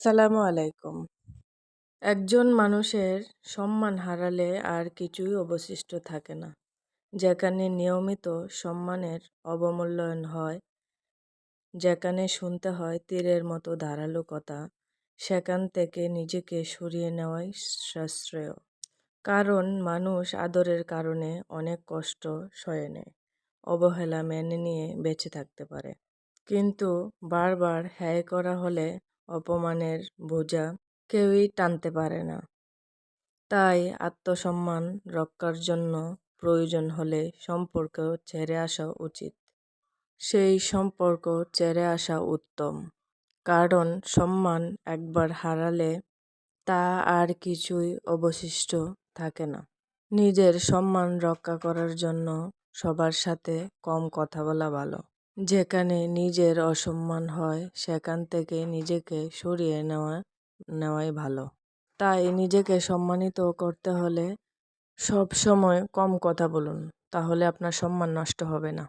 আসসালামু আলাইকুম। একজন মানুষের সম্মান হারালে আর কিছুই অবশিষ্ট থাকে না। যেখানে নিয়মিত সম্মানের অবমূল্যায়ন হয়, যেখানে শুনতে হয় তীরের মতো ধারালো কথা, সেখান থেকে নিজেকে সরিয়ে নেওয়াই সাশ্রয় কারণ মানুষ আদরের কারণে অনেক কষ্ট সয়ে নেয়, অবহেলা মেনে নিয়ে বেঁচে থাকতে পারে। কিন্তু বারবার হ্যায় করা হলে অপমানের বোঝা কেউই টানতে পারে না। তাই আত্মসম্মান রক্ষার জন্য প্রয়োজন হলে সম্পর্ক ছেড়ে আসা উচিত। সেই সম্পর্ক ছেড়ে আসা উত্তম, কারণ সম্মান একবার হারালে তা আর কিছুই অবশিষ্ট থাকে না। নিজের সম্মান রক্ষা করার জন্য সবার সাথে কম কথা বলা ভালো। যেখানে নিজের অসম্মান হয়, সেখান থেকে নিজেকে সরিয়ে নেওয়া, নেওয়াই ভালো। তাই নিজেকে সম্মানিত করতে হলে সব সময় কম কথা বলুন, তাহলে আপনার সম্মান নষ্ট হবে না।